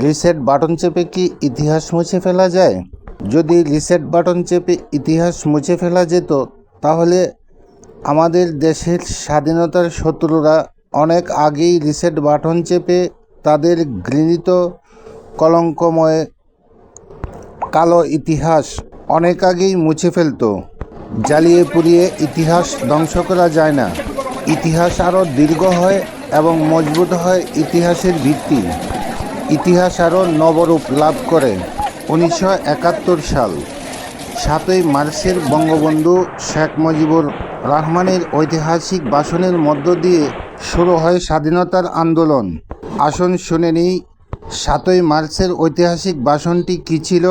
Reset button চেপে কি ইতিহাস মুছে ফেলা যায়? যদি রিসেট বাটন চেপে ইতিহাস মুছে ফেলা যেত, তাহলে আমাদের দেশের স্বাধীনতার শত্রুরা অনেক আগেই রিসেট বাটন চেপে তাদের ঘৃণিত, কলঙ্কময়, কালো ইতিহাস অনেক আগেই মুছে ফেলতো। জ্বালিয়ে পুড়িয়ে ইতিহাস ধ্বংস করা যায় না। ইতিহাস আরও দীর্ঘ হয় এবং মজবুত হয় ইতিহাসের ভিত্তি। ইতিহাস আরও নবরূপ লাভ করে। উনিশশো একাত্তর সাল, সাতই মার্চের বঙ্গবন্ধু শেখ মুজিবুর রহমানের ঐতিহাসিক ভাষণের মধ্য দিয়ে শুরু হয় স্বাধীনতার আন্দোলন। আসন শুনে নিই, সাতই মার্চের ঐতিহাসিক ভাষণটি কী ছিল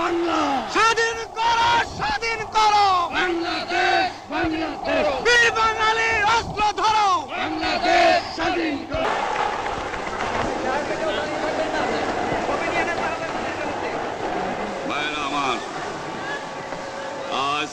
বাংলা স্বাধীন করো স্বাধীন করো বাংলাদেশ বাংলাদেশ বীর বাঙালির অস্ত্র ধরো বাংলাদেশ স্বাধীন করো। ভাইরা আমার আজ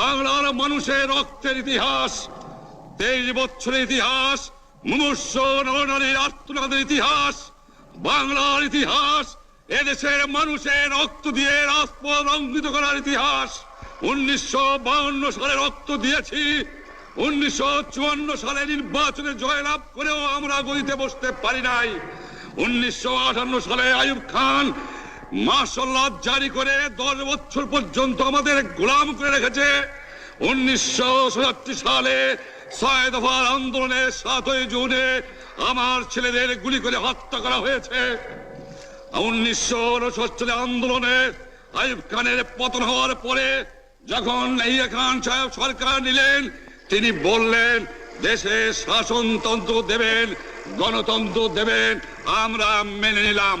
বাংলার মানুষের রক্তের ইতিহাস, তেইশ বছরের ইতিহাস মুমূর্ষ নরনারীর আত্মনাদের ইতিহাস, বাংলার ইতিহাস, এদেশের মানুষের রক্ত দিয়ে রাজপথ রঙ্গিত করার ইতিহাস। উনিশশো সালে রক্ত দিয়েছি, উনিশশো চুয়ান্ন সালে নির্বাচনে জয়লাভ করেও আমরা গদিতে বসতে পারি নাই। উনিশশো আটান্ন সালে আইয়ুব খান মার্শাল্লাহ জারি করে দশ বছর পর্যন্ত আমাদের গোলাম করে রেখেছে উনিশশো সাতাত্তর সালে ছয় দফার আন্দোলনে সাতই জুনে আমার ছেলেদের গুলি করে হত্যা করা হয়েছে। উনিশশো উনসত্তরের আন্দোলনে আইব খানের পতন হওয়ার পরে যখন ইয়া খান সাহেব সরকার নিলেন, তিনি বললেন, দেশে শাসনতন্ত্র দেবেন, গণতন্ত্র দেবেন, আমরা মেনে নিলাম।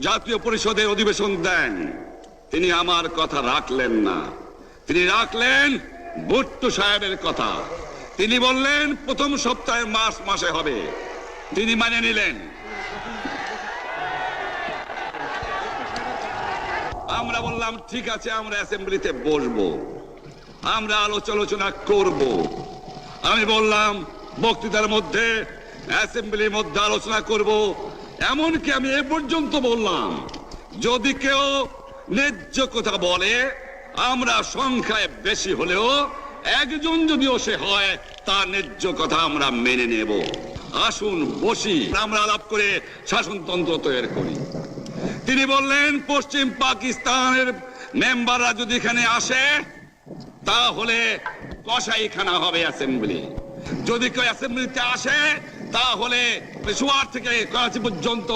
জাতীয় পরিষদের অধিবেশন দেন। তিনি আমার কথা রাখলেন না। তিনি রাখলেন ভুট্টো সাহেবের কথা। তিনি বললেন, প্রথম সপ্তাহে মাস মাসে হবে। তিনি মানে নিলেন। আমরা বললাম, ঠিক আছে, আমরা অ্যাসেম্বলিতে বসবো। আমরা আলোচনা করব। আমি বললাম, বক্তৃতার মধ্যে, অ্যাসেম্বলির মধ্যে আলোচনা করব। এমনকি আমি এ পর্যন্ত বললাম, যদি কেউ ন্যায্য কথা বলে, আমরা সংখ্যায় বেশি হলেও একজন যদিও সে হয়, তার ন্যায্য কথা আমরা মেনে নেব। আসুন, বসি। আমরা আলাপ করে শাসনতন্ত্র তৈরি করি। তিনি বললেন, পশ্চিম পাকিস্তানের মেম্বাররা যদি এখানে আসে, তাহলে কসাইখানা হবে অ্যাসেম্বলি। যদি কেউ অ্যাসেম্বলিতে আসে তাহলে পেশোয়ার থেকে করাচি পর্যন্ত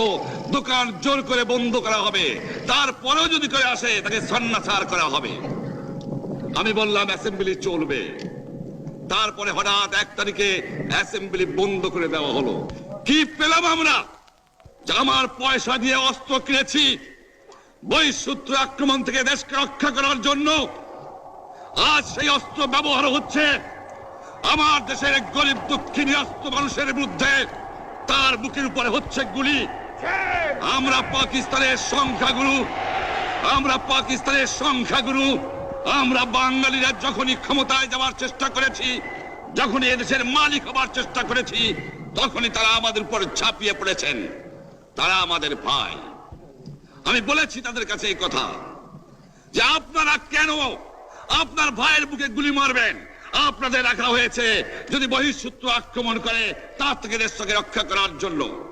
দোকান জোর করে বন্ধ করা হবে। তারপরেও যদি কেউ আসে, তাকে সন্ন্যাসার করা হবে। আমি বললাম, অ্যাসেম্বলি চলবে। তারপরে হঠাৎ এক তারিখে অ্যাসেম্বলি বন্ধ করে দেওয়া হলো। কি পেলাম আমরা? আমার পয়সা দিয়ে অস্ত্র কিনেছি বহিঃসূত্র আক্রমণ থেকে দেশকে রক্ষা করার জন্য। আজ সেই অস্ত্র ব্যবহার হচ্ছে। আমার দেশের গরিব দুঃখী মানুষের বিরুদ্ধে তার বুকের উপরে হচ্ছে গুলি। আমরা পাকিস্তানের সংখ্যাগুরু। আমরা পাকিস্তানের সংখ্যাগুরু। আমরা বাঙালিরা যখনই ক্ষমতায় যাওয়ার চেষ্টা করেছি, যখনই এদেশের মালিক হবার চেষ্টা করেছি, তখনই তারা আমাদের উপর ছাপিয়ে পড়েছেন। তারা আমাদের ভাই। আমি বলেছি তাদের কাছে এই কথা যে আপনারা কেন আপনার ভাইয়ের বুকে গুলি মারবেন? আপনাদের রাখা হয়েছে। যদি বহিঃশত্রু আক্রমণ করে, তার থেকে দেশটাকে রক্ষা করার জন্য।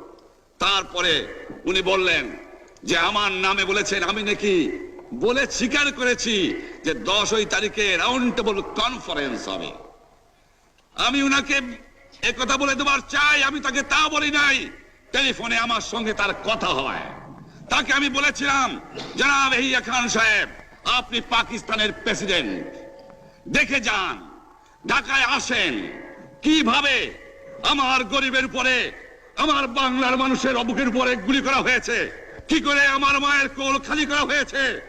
তারপরে উনি বললেন যে, আমার নামে বলেছেন, আমি নাকি বলে স্বীকার করেছি যে, দশই তারিখে রাউন্ড টেবল কনফারেন্স হবে। আমি উনাকে কথা বলে দেবার চাই, আমি তাকে তা বলি নাই। টেলিফোনে আমার সঙ্গে তার কথা হয়। তাকে আমি বলেছিলাম, জনাব এহিয়া খান সাহেব, আপনি পাকিস্তানের প্রেসিডেন্ট। দেখে যান ঢাকায় আসেন। কীভাবে আমার গরিবের উপরে, আমার বাংলার মানুষের অবুকের উপরে গুলি করা হয়েছে? কি করে আমার মায়ের কোল খালি করা হয়েছে?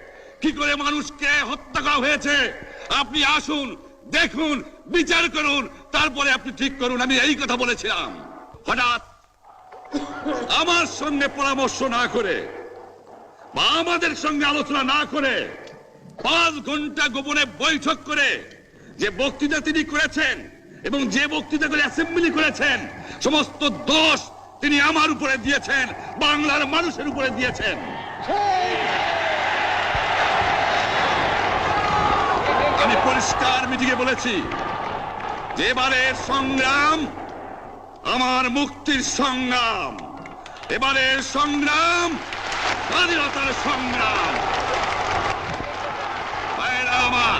কি করে মানুষকে হত্যা করা হয়েছে? আপনি আসুন, দেখুন, বিচার করুন, তারপরে আপনি ঠিক করুন, আমি এই কথা বলেছিলাম। হঠাৎ আমার সঙ্গে পরামর্শ না করে বা আমাদের সঙ্গে আলোচনা না করে পাঁচ ঘণ্টা গোপনে বৈঠক করে যে বক্তৃতা তিনি করেছেন এবং যে বক্তৃতা করে অ্যাসেম্বলি করেছেন, সমস্ত দোষ তিনি আমার উপরে দিয়েছেন, বাংলার মানুষের উপরে দিয়েছেন। আমি পরিষ্কার মিটিংয়ে বলেছি যে এবারের সংগ্রাম আমার মুক্তির সংগ্রাম। এবারের সংগ্রাম, স্বাধীনতার সংগ্রাম ভাইয়েরা আমার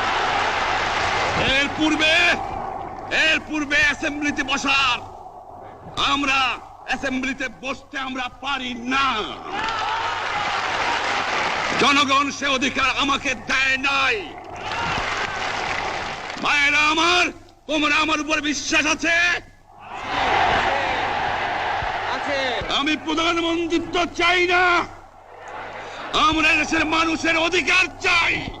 এর পূর্বে এর পূর্বে অ্যাসেম্বলিতে বসার। আমরা অ্যাসেম্বলিতে বসতে আমরা পারি না। জনগণ সে অধিকার আমাকে দেয় নাই। মায়েরা আমার তোমরা আমার উপর বিশ্বাস আছে। আমি প্রধানমন্ত্রিত্ব চাই না। আমরা দেশের মানুষের অধিকার চাই।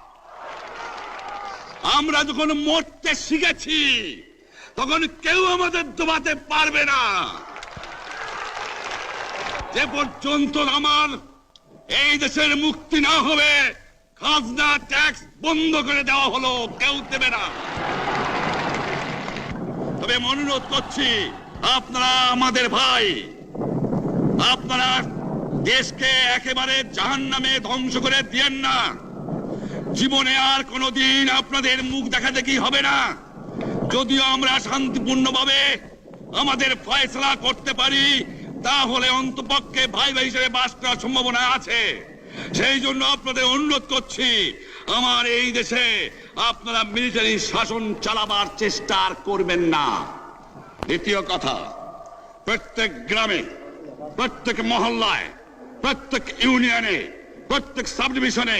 আমরা যখন মরতে শিখেছি, তখন কেউ আমাদের দবাতে পারবে না। যে পর্যন্ত আমার এই দেশের মুক্তি না হবে, খাজনা, ট্যাক্স বন্ধ করে দেওয়া হলো, কেউ দেবে না। তবে অনুরোধ করছি, আপনারা আমাদের ভাই, আপনারা দেশকে একেবারে জাহান নামে ধ্বংস করে দিয়েন না। জীবনে আর কোনোদিন আপনাদের মুখ দেখা দেখি হবে না? যদিও আমরা শান্তিপূর্ণভাবে আমাদের ফয়সলা করতে পারি, তাহলে অন্তপক্ষে ভাই ভাই হিসেবে বাস করার সম্ভাবনা আছে। সেই জন্য আপনাদের অনুরোধ করছি, আমার এই দেশে আপনারা মিলিটারি শাসন চালাবার চেষ্টা আর করবেন না। দ্বিতীয় কথা, প্রত্যেক গ্রামে, প্রত্যেক মহল্লায়, প্রত্যেক ইউনিয়নে, প্রত্যেক সাব ডিভিশনে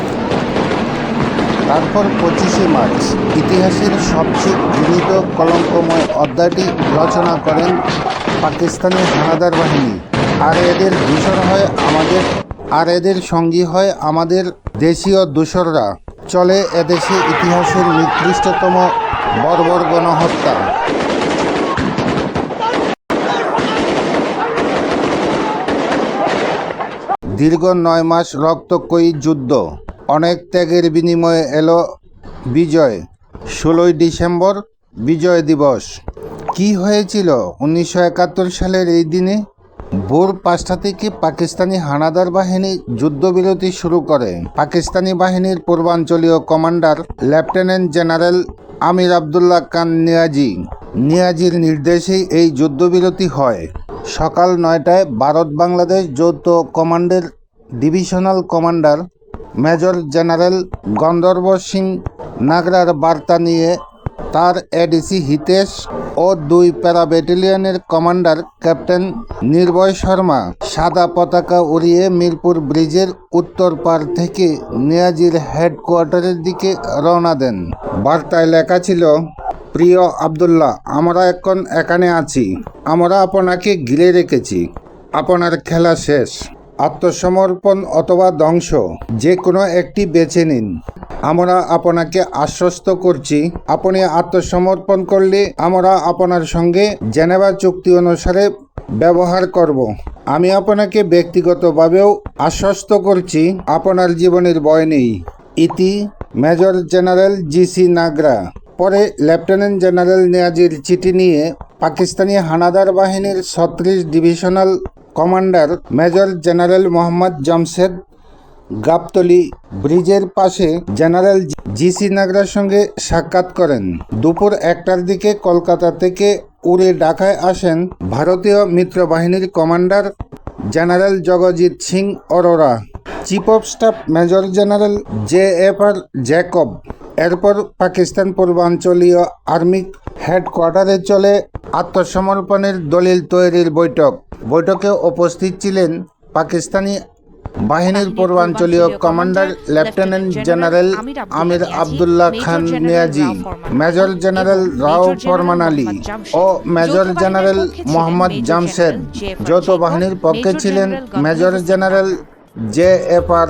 তারপর পঁচিশে মার্চ ইতিহাসের সবচেয়ে ঘৃণিত কলঙ্কময় অধ্যায়টি রচনা করেন পাকিস্তানি হানাদার বাহিনী। আর এদের দূষর হয় আমাদের, আর এদের সঙ্গী হয় আমাদের দেশীয় দূষররা চলে এদেশে ইতিহাসের নিকৃষ্টতম বর্বর গণহত্যা দীর্ঘ নয় মাস রক্তকয়ী যুদ্ধ। অনেক ত্যাগের বিনিময়ে এলো বিজয়, ষোলোই ডিসেম্বর বিজয় দিবস। কি হয়েছিল উনিশশো একাত্তর সালের এই দিনে? ভোর পাঁচটা থেকে পাকিস্তানি হানাদার বাহিনী যুদ্ধবিরতি শুরু করে। পাকিস্তানি বাহিনীর পূর্বাঞ্চলীয় commander, lieutenant general Amir Abdullah Khan Niazi. নিয়াজির নির্দেশেই এই যুদ্ধবিরতি হয়। সকাল নয়টায় ভারত বাংলাদেশ যৌথ কমান্ডের divisional commander major general Gandharva Singh নাগরার বার্তা নিয়ে তার এডিসি হিতেশ ও দুই প্যারা ব্যাটালিয়নের কমান্ডার ক্যাপ্টেন নির্ভয় শর্মা সাদা পতাকা উড়িয়ে মিরপুর ব্রিজের উত্তর পার থেকে নিয়াজির হেডকোয়ার্টারের দিকে রওনা দেন। বার্তায় লেখা ছিল, প্রিয় আবদুল্লাহ, আমরা এখন এখানে আছি। আমরা আপনাকে ঘিরে রেখেছি। আপনার খেলা শেষ। আত্মসমর্পণ অথবা ধ্বংস, যে কোনো একটি বেছে নিন। আমরা আপনাকে আশ্বস্ত করছি, আপনি আত্মসমর্পণ করলে আমরা আপনার সঙ্গে জেনেভা চুক্তি অনুসারে ব্যবহার করব। আমি আপনাকে ব্যক্তিগতভাবেও আশ্বস্ত করছি, আপনার জীবনের ভয় নেই। ইতি, মেজর জেনারেল জিসি নাগরা। পরে লেফটেন্যান্ট জেনারেল নিয়াজির চিঠি নিয়ে পাকিস্তানি হানাদার বাহিনীর ছত্রিশ divisional commander major general Mohammad Jamshed Gabtoli ব্রিজের পাশে জেনারেল জিসি নাগরার সঙ্গে সাক্ষাৎ করেন। দুপুর একটার দিকে কলকাতা থেকে উড়ে ঢাকায় আসেন ভারতীয় মিত্র বাহিনীর commander general Jagjit Singh Aurora, chief of staff major general J F R Jacob. এরপর পাকিস্তান পূর্বাঞ্চলীয় আর্মি হেডকোয়ার্টারে চলে আত্মসমর্পণের দলিল তৈরির বৈঠক। বৈঠকে উপস্থিত ছিলেন পাকিস্তানি বাহিনীর পূর্বাঞ্চলীয় commander lieutenant general Amir Abdullah Khan Niazi major general Rao Farman Ali ও মেজর জেনারেল মোহাম্মদ জামশেদ যৌথ বাহিনীর পক্ষে ছিলেন major general J F R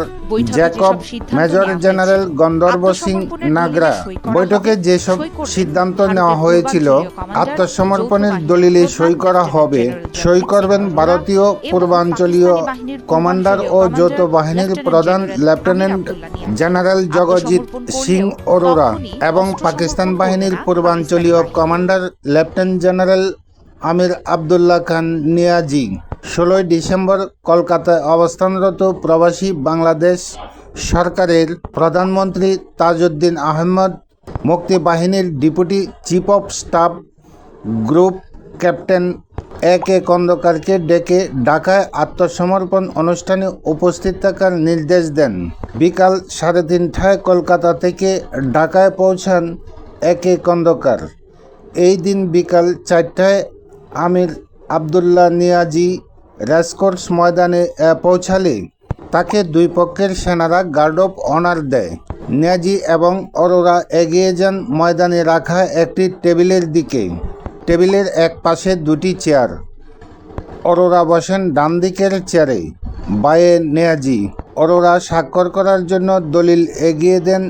Jacob major general Gandharva Singh Nagra বৈঠকে যেসব সিদ্ধান্ত নেওয়া হয়েছিল আত্মসমর্পণের দলিলে সই করা হবে। সই করবেন ভারতীয় পূর্বাঞ্চলীয় কমান্ডার ও যৌথ বাহিনীর প্রধান লেফটেন্যান্ট জেনারেল জগজিৎ সিং অরোরা এবং পাকিস্তান বাহিনীর পূর্বাঞ্চলীয় commander lieutenant general Amir Abdullah Khan Niazi. ষোলোই ডিসেম্বর কলকাতায় অবস্থানরত প্রবাসী বাংলাদেশ সরকারের প্রধানমন্ত্রী তাজউদ্দিন আহমদ মুক্তি বাহিনীর deputy chief of staff group captain A K খন্দকারকে ডেকে ঢাকায় আত্মসমর্পণ অনুষ্ঠানে উপস্থিত থাকার নির্দেশ দেন। বিকাল সাড়ে তিনটায় কলকাতা থেকে ঢাকায় পৌঁছান এ কে খন্দকার এই দিন বিকাল চারটায় আমির আবদুল্লাহ নিয়াজি রেসকোর্স ময়দানে পৌঁছালে তাকে দুই পক্ষের সেনারা গার্ড অফ অনার দেয়। নিয়াজি এবং অরোরা এগিয়ে যান ময়দানে রাখা একটি টেবিলের দিকে। টেবিলের এক পাশে দুটি চেয়ার। অরোরা বসেন ডান দিকের চেয়ারে। বায়ে নেয়াজি। অরোরা স্বাক্ষর করার জন্য দলিল এগিয়ে দেন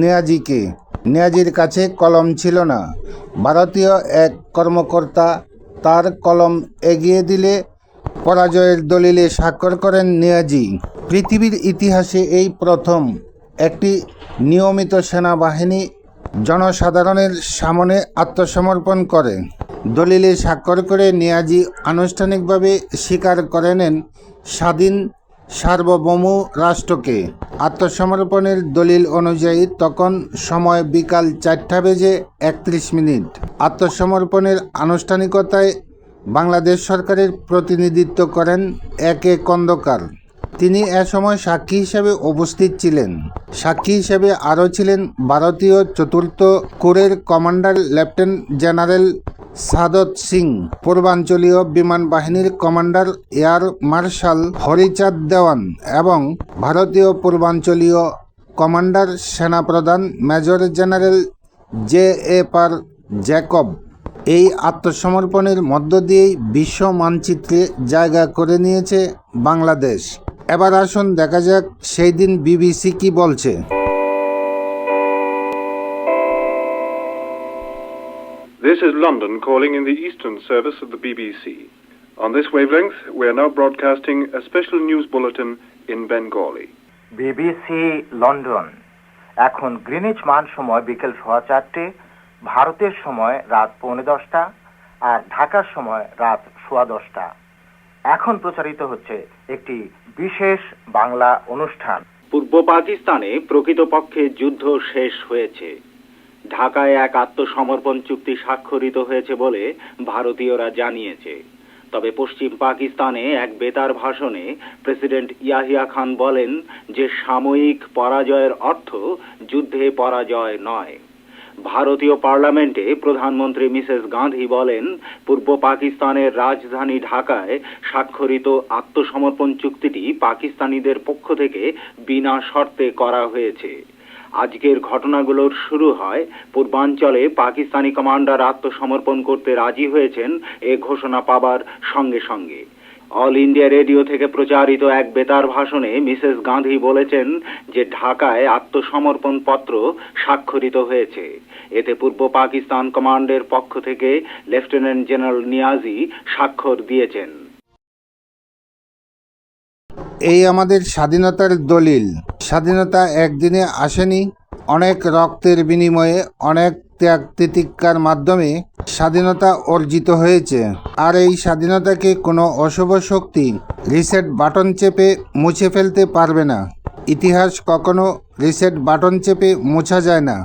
নেয়াজিকে। নেয়াজির কাছে কলম ছিল না। ভারতীয় এক কর্মকর্তা তার কলম এগিয়ে দিলে পরাজয়ের দলিলে স্বাক্ষর করেন নিয়াজি। পৃথিবীর ইতিহাসে এই প্রথম একটি নিয়মিত সেনাবাহিনী জনসাধারণের সামনে আত্মসমর্পণ করে। দলিলে স্বাক্ষর করে নিয়াজি আনুষ্ঠানিকভাবে স্বীকার করে নেন স্বাধীন সার্বভৌম রাষ্ট্রকে আত্মসমর্পণের দলিল অনুযায়ী তখন সময় বিকাল চারটা বেজে একত্রিশ মিনিট। আত্মসমর্পণের আনুষ্ঠানিকতায় বাংলাদেশ সরকারের প্রতিনিধিত্ব করেন এ কে খন্দকার তিনি এ সময় সাক্ষী হিসেবে উপস্থিত ছিলেন। সাক্ষী হিসেবে আরও ছিলেন ভারতীয় চতুর্থ কোরের commander lieutenant general Sadat Singh, পূর্বাঞ্চলীয় বিমান বাহিনীর commander air marshal Harichand Dewan এবং ভারতীয় পূর্বাঞ্চলীয় কমান্ডার সেনাপ্রধান major general J F R Jacob. এই আত্মসমর্পণের মধ্য দিয়েই বিশ্ব মানচিত্রে জায়গা করে নিয়েছে বাংলাদেশ। এবার আসুন দেখা যাক সেই দিন বিবিসি কি বলছে This is London calling in the Eastern service of the BBC. On this wavelength, we are now broadcasting a special news bulletin in Bengali. BBC London এখন গ্রিনিচ মান সময় বিকেল সোয়া চারটে ভারতের সময় রাত পৌনে দশটা আর ঢাকার সময় রাত সোয়া দশটা এখন প্রচারিত হচ্ছে একটি বিশেষ বাংলা অনুষ্ঠান। পূর্ব পাকিস্তানে প্রকৃতপক্ষে যুদ্ধ শেষ হয়েছে। ঢাকায় এক আত্মসমর্পণ চুক্তি স্বাক্ষরিত হয়েছে বলে ভারতীয়রা জানিয়েছে। তবে পশ্চিম পাকিস্তানে এক বেতার ভাষণে প্রেসিডেন্ট ইয়াহিয়া খান বলেন যে সাময়িক পরাজয়ের অর্থ যুদ্ধে পরাজয় নয়। ভারতীয় পার্লামেন্টে প্রধানমন্ত্রী মিসেস গান্ধী বলেন, পূর্ব পাকিস্তানের রাজধানী ঢাকায় স্বাক্ষরিত আত্মসমর্পণ চুক্তিটি পাকিস্তানিদের পক্ষ থেকে বিনা শর্তে করা হয়েছে। আজকের ঘটনাগুলোর শুরু হয়, পূর্বাঞ্চলে পাকিস্তানি কমান্ডার আত্মসমর্পণ করতে রাজি হয়েছেন, এ ঘোষণা পাবার সঙ্গে সঙ্গে। অল ইন্ডিয়া রেডিও থেকে প্রচারিত এক বেতার ভাষণে মিসেস গান্ধী বলেছেন যে ঢাকায় আত্মসমর্পণ পত্র স্বাক্ষরিত হয়েছে। এতে পূর্ব পাকিস্তান কমান্ডের পক্ষ থেকে লেফটেন্যান্ট জেনারেল নিয়াজি স্বাক্ষর দিয়েছেন। এই আমাদের স্বাধীনতার দলিল। স্বাধীনতা একদিনে আসেনি, অনেক রক্তের বিনিময়ে অনেক ত্যাগ তিতিক্ষার মাধ্যমে স্বাধীনতা অর্জিত হয়েছে। আর এই স্বাধীনতাকে কোনো অশুভ শক্তি রিসেট বাটন চেপে মুছে ফেলতে পারবে না। ইতিহাস কখনো রিসেট বাটন চেপে মোছা যায় না।